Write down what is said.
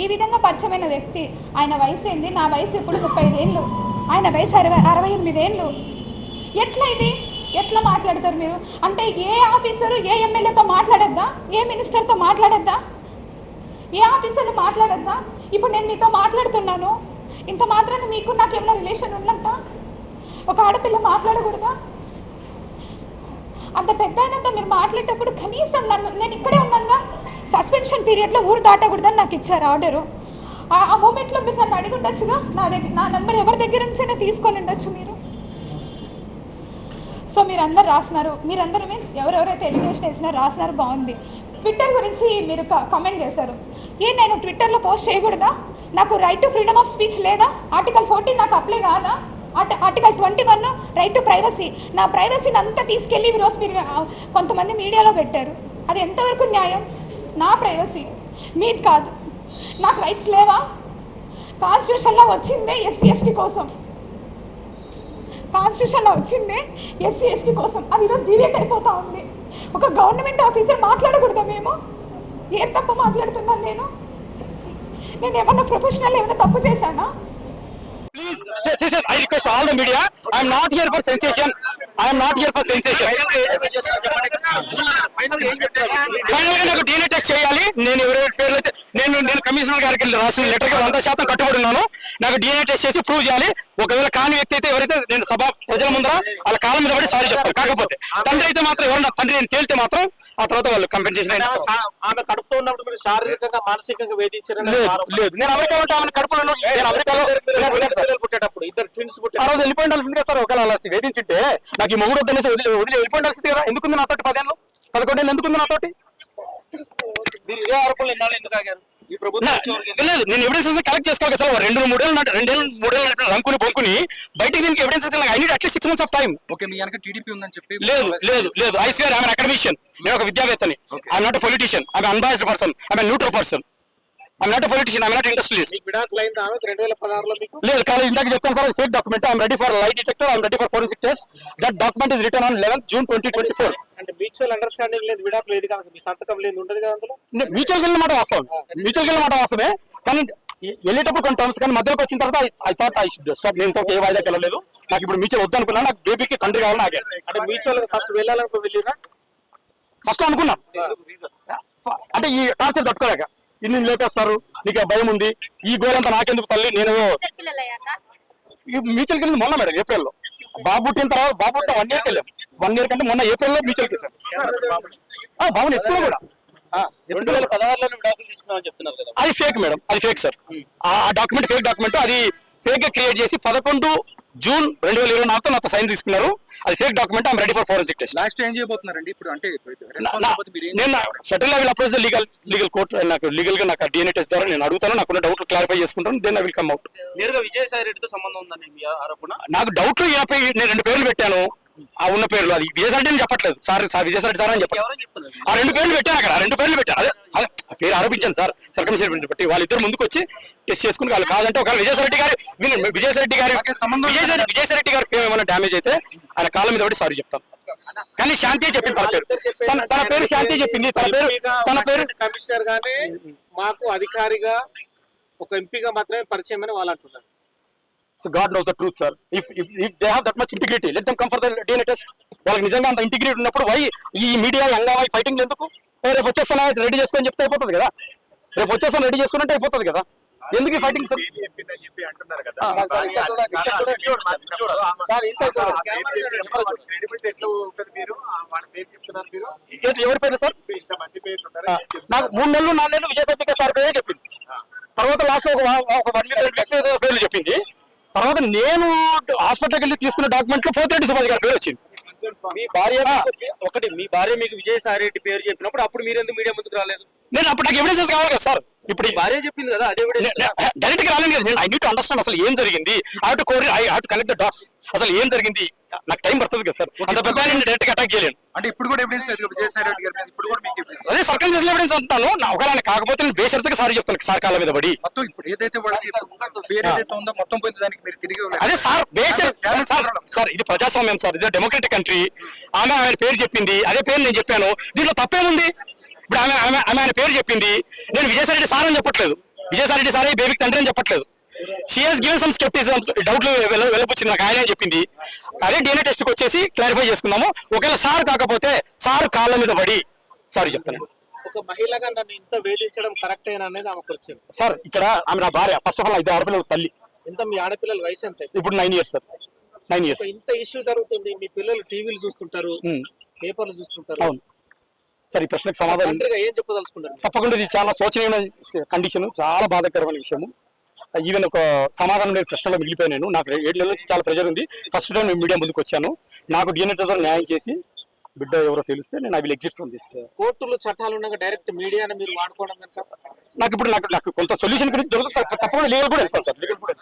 ఈ విధంగా పరిచయమైన వ్యక్తి. ఆయన వయసు ఏంది? నా వయసు ఇప్పుడు ముప్పై ఏళ్ళు ఆయన వయసు అరవై అరవై ఎనిమిది ఏళ్ళు ఎట్లా ఇది? ఎట్లా మాట్లాడతారు మీరు? అంటే ఏ ఆఫీసరు ఏ ఎమ్మెల్యేతో మాట్లాడొద్దా? ఏ మినిస్టర్తో మాట్లాడొద్దా? ఏ ఆఫీసర్లు మాట్లాడొద్దా? ఇప్పుడు నేను మీతో మాట్లాడుతున్నాను. ఇంత మాత్రాన్ని మీకు నాకు ఏమైనా రిలేషన్ ఉన్నట్ట ఒక ఆడపిల్ల మాట్లాడకూడదా? అంత పెద్ద ఆయనతో మీరు మాట్లాడేటప్పుడు కనీసం నన్ను నేను ఇక్కడే ఉన్నానుగా. సస్పెన్షన్ పీరియడ్లో ఊరు దాటకూడదని నాకు ఇచ్చారు ఆర్డరు. ఆ- ఆ మూమెంట్లో మీరు నన్ను అడిగి ఉండొచ్చుగా? నా దగ్గర నా నెంబర్ ఎవరి దగ్గర నుంచైనా తీసుకొని ఉండొచ్చు మీరు? సో మీరందరు రాసినారు. మీరందరూ మీన్స్ ఎవరెవరైతే ఎలిగేషన్ వేసినారో రాసినారు బాగుంది. ట్విట్టర్ గురించి మీరు కామెంట్ చేశారు. ఏ నేను ట్విట్టర్లో పోస్ట్ చేయకూడదా? నాకు right to freedom of speech లేదా? ఆర్టికల్ ఫోర్టీన్ నాకు అప్లై కాదా? Article twenty one right to privacy నా ప్రైవసీని అంతా తీసుకెళ్ళి ఈరోజు మీరు కొంతమంది మీడియాలో పెట్టారు. అది ఎంతవరకు న్యాయం? నా ప్రైవసీ. మీది కాదు. నాకు రైట్స్ లేవా? కాన్స్టిట్యూషన్లో వచ్చిందే ఎస్సీ ఎస్టీ కోసం. కాన్స్టిట్యూషన్లో వచ్చిందే ఎస్సీ ఎస్టీ కోసం. అది ఈరోజు డివేట్ అయిపోతూ ఉంది. ఒక గవర్నమెంట్ ఆఫీసర్ మాట్లాడకూడదా మేము? ఏం తప్పు మాట్లాడుతున్నాను నేను? నేను ఏమన్నా ప్రొఫెషనల్ ఏమైనా తప్పు చేశానా? Please I request all the media I'm not here for sensation I'm not here for sensation ఫైనల్గా నాకు డీలే చేయాలి. నేను ఎవరెవరి పేర్లు నేను నేను కమిషనర్ గారికి రాసిన లెటర్కి వంద శాతం కట్టుబడి ఉన్నాను. నాకు DNA టెస్ట్ చేసి ప్రూవ్ చేయాలి. ఒకవేళ కాని వ్యక్తి అయితే ఎవరైతే నేను సభ ప్రజల ముందర వాళ్ళ కాలం మీద పడి సారీ చెప్తాను కాకపోతే తండ్రి అయితే మాత్రం ఎవరన్నా తండ్రి నేను తేలితే మాత్రం ఆ తర్వాత వాళ్ళు కంపెన్సేషన్ ఆమె కడుపుతో ఉన్నప్పుడు మీరు శారీరకంగా మానసికంగా వేధించారని లేదు నేను అమెరికా ఉంటా ఆమె కడుపులో నేను అమెరికాలో పుట్టేటప్పుడు ఇద్దరు ట్విన్స్ ఆ పుట్టారు రోజు వెళ్ళిపోయిండాల్సింది కదా సార్. ఒకవేళ అలా వేధించుంటే నాకు ఈ మొగుడు వద్దనేసి వదిలి వదిలి వెళ్ళిపోయిండాల్సింది కదా ఎందుకుంది నాతోటి పదేళ్ళు? పదకొండేళ్ళు ఎందుకుంది నాతోటి? మీరు ఇదే ఆరోపణలు ఎన్నాళ్ళు ఎందుకు ఆగారు? ఈ ప్రభుత్వం నా- వచ్చేవరకు లేదు నేను ఎవిడెన్స్ కలెక్ట్ చేసుకోవాలి కదా సార్. రెండు మూడేళ్ళు నాటి రెండేళ్ళు మూడేళ్ళు రంకుని బొంకుని బయటికి దీనికి evidence I need at least six months of time okay మీ వెనక టీడీపీ ఉందని చెప్పి లేదు లేదు లేదు. ఐ స్వేర్ ఐఎమ్ అకాడమిషియన్ నేను ఒక విద్యావేత్తని. I'm not politician I'm unbiased person I'm neutral person I'm not politician I'm not industrialist లేదు కాదు ఇందాక చెప్పాను sir fake document I'm ready for light detector I'm ready for forensic test that document is return on eleven June twenty twenty four అంటే mutual understanding లేదు విడాకులు ఏది కాదు మీ సంతకం లేదు ఉండదు కదా అందులో? మ్యూచువల్ వెళ్ళిన మాట వాస్తవం. మ్యూచువల్ వెళ్ళిన మాట వాస్తవమే. కానీ వెళ్ళేటప్పుడు కొన్ని టర్మ్స్ కానీ మధ్యలోకి వచ్చిన తర్వాత I thought I should stop నేను ఏ వాయిదాకి వెళ్ళలేదు. నాకు ఇప్పుడు మ్యూచువల్ వద్దు అనుకున్నాను నాకు బేబీకి తండ్రి కావాలని ఆగాను అంటే మ్యూచువల్ ఫస్ట్ వెళ్ళాలనుకో వెళ్ళిరా? ఫస్ట్ అనుకున్నాను అంటే ఈ టార్చర్ తట్టుకోలేక. ఇన్ని లేపేస్తారు? నీకు ఆ భయం ఉంది. ఈ గోలంతా నాకెందుకు తల్లి? నేను మ్యూచువల్కి వెళ్ళింది మొన్న మేడం ఏప్రిల్లో. బాబు పుట్టిన తర్వాత బాబు పుట్టిన వన్ ఇయర్కి వెళ్ళాం వన్ ఇయర్ కంటే మొన్న ఏప్రిల్లో మ్యూచువల్కి వెళ్ళాం బాబుని ఎత్తుకున్నా కూడా. రెండు వేల పదహారులో విడాకులు తీసుకున్నామని చెప్తున్నారు కదా. అది ఫేక్ మేడం అది ఫేక్ సార్ ఆ డాక్యుమెంట్ ఫేక్ డాక్యుమెంట్ అది ఫేక్గా క్రియేట్ చేసి పదకొండు జూన్ రెండు వేల ఇరవై నాలుగుతో నాతో సైన్ తీసుకున్నారు. అది fake document I'm ready for forensic test last ఏం చేయబోతున్నారండి? ఇప్పుడు అంటే నేను federal level approach legal legal court నాకు లీగల్గా నాకు డిఎన్ఏ టెస్ట్ ద్వారా నేను అడుగుతాను నాకున్న డౌట్లు క్లారిఫై చేసుకుంటాను then I will come out నేరుగా విజయసాయి రెడ్డితో సంబంధం ఉందని మీ ఆరోపణ? నాకు డౌట్లు నేను రెండు పేర్లు పెట్టాను. ఆ ఉన్న పేర్లు అది విజయసాయి అని చెప్పట్లేదు. సార్ సార్ విజయసాయి సార్ అని చెప్తున్నారు? ఆ రెండు పేర్లు పెట్టాను అక్కడ ఆ రెండు పేర్లు పెట్టాను. అదే పేరు ఆరోపించాను సార్. సర్కమ్స్టెన్స్ బట్టి వాళ్ళిద్దరు ముందుకు వచ్చి టెస్ట్ చేసుకుని వాళ్ళు కాదంటే ఒకవేళ విజయసాయి గారి విజయసాయి గారి సంబంధం విజయసాయి విజయసాయి గారి ఫేమ్ ఏమైనా డ్యామేజ్ అయితే ఆయన కాళ్ళ మీద సారీ చెప్తాను. కానీ శాంతి చెప్పింది తన పేరు. తన తన పేరు శాంతి చెప్పింది. తన పేరు తన పేరు కమిషనర్ గానే మాకు అధికారిగా ఒక ఎంపీగా మాత్రమే పరిచయం అని వాళ్ళు అంటున్నారు. So God knows the truth sir if if if they have that much integrity let them come for the DNA test వాళ్ళకి నిజంగా అంత ఇంటిగ్రిటీ ఉన్నప్పుడు వై ఈ మీడియా హంగామా ఫైటింగ్ ఎందుకు? రేపు వచ్చేస్తాను రెడీ చేసుకొని చెప్తే అయిపోతుంది కదా? రేపు వచ్చేస్తాను రెడీ చేసుకుంటే అయిపోతుంది కదా? ఎందుకు ఫైటింగ్ సార్? ఎవరి పేరు సార్? నాకు మూడు నెలలు నాలుగు నెలలు విజయశక్తి సార్ పేరే చెప్పింది. తర్వాత లాస్ట్ ఒక ఒక వన్ వీక్ పేర్లు చెప్పింది. తర్వాత నేను హాస్పిటల్కి వెళ్ళి తీసుకున్న డాక్యుమెంట్లో పోతిరెడ్డి సుభాష్ గారి పేరు వచ్చింది. మీ భార్య ఒకటి మీ భార్య మీకు విజయసాయి రెడ్డి పేరు చెప్పినప్పుడు అప్పుడు మీరు ఎందుకు మీడియా ముందుకు రాలేదు? నేను అప్పుడు నాకు ఎవిడెన్సెస్ కావాలి కదా సార్. ఇప్పుడు భార్య చెప్పింది కదా అదే. డైరెక్ట్గా రాలేదు కదా నేను ఐ నీట్ అండర్స్టాండ్ అసలు ఏం జరిగింది. ఐ టు కోరి I have to connect the dots అసలు ఏం జరిగింది? నాకు టైం పడుతుంది కదా సార్. అంత పెద్ద డైరెక్ట్గా అటాక్ చేయలేను. అంటే ఇప్పుడు కూడా ఎవిడెన్స్ లేదు విజయసాయి రెడ్డి గారి మీద ఇప్పుడు కూడా మీకు. అదే సర్కల్ చేసిన ఎవిడెన్స్ అంటున్నాను నా ఒకవేళ కాకపోతే నేను బేషరతుగా సారీ చెప్తాను సార్ కాళ్ళ మీద పడి. మొత్తం ఇప్పుడు ఏదైతే పేరు ఏదైతే ఉందో మొత్తం పోయింది దానికి మీరు తిరిగి. అదే సార్ అదే, సార్ సార్ ఇది ప్రజాస్వామ్యం సార్. ఇది డెమోక్రటిక్ కంట్రీ ఆమె ఆయన పేరు చెప్పింది. అదే పేరు నేను చెప్పాను. దీంట్లో తప్పేముంది? ఇప్పుడు ఆమె ఆమె ఆమె ఆయన పేరు చెప్పింది. నేను విజయసాయి రెడ్డి సార్ అని చెప్పట్లేదు. విజయసాయి రెడ్డి సార్ బేబీకి తండ్రి అని చెప్పట్లేదు. షీఎస్ గివెన్ సమ్ స్కెప్టిజమ్స్ డౌట్లు వెళ్ళపుచ్చింది నాకు ఆయన చెప్పింది. అదే డిఎన్ఏ టెస్ట్కి వచ్చేసి క్లారిఫై చేసుకున్నాము ఒకవేళ సార్ కాకపోతే సార్ కాళ్ళ మీద పడి సారీ చెప్తాను. ఒక మహిళగా నన్ను ఇంత వేధించడం కరెక్ట్ అనేది ఆమెకు వచ్చింది. సార్ ఇక్కడ ఆమె నా భార్య. ఫస్ట్ ఆఫ్ ఆల్ ఐదు ఆడపిల్లల తల్లి. ఇంత మీ ఆడపిల్లల వయసు ఎంత? ఇప్పుడు nine years sir nine years ఇంత ఇష్యూ జరుగుతుంది. మీ పిల్లలు టీవీలు చూస్తుంటారు. పేపర్లు చూస్తుంటారు. అవును. సార్ ఈ ప్రశ్నకు సమాధానం ఏం చెప్పదలుచుకుంటారు? తప్పకుండా ఇది చాలా శోచనీయమైన కండిషన్ చాలా బాధాకరమైన విషయము. ఈవెన్ ఒక సమాధానం లేని ప్రశ్నలో మిగిలిపోయాను నేను. నాకు ఏడు నెలల నుంచి చాలా ప్రెజర్ ఉంది. ఫస్ట్ టైం నేను మీడియా ముందుకు వచ్చాను. నాకు డిఎన్ఏ టెస్ట్ న్యాయం చేసి బిడ్డ ఎవరో తెలిస్తే నేను I will exit from this కోర్టులు చట్టాలు ఉండగా డైరెక్ట్ మీడియాని మీరు వాడుకోవడం నాకు ఇప్పుడు నాకు నాకు కొంత సొల్యూషన్ గురించి దొరుకుతుంది తప్పకుండా లీగల్ కూడా వెళ్తాను సార్. లీగల్ కూడా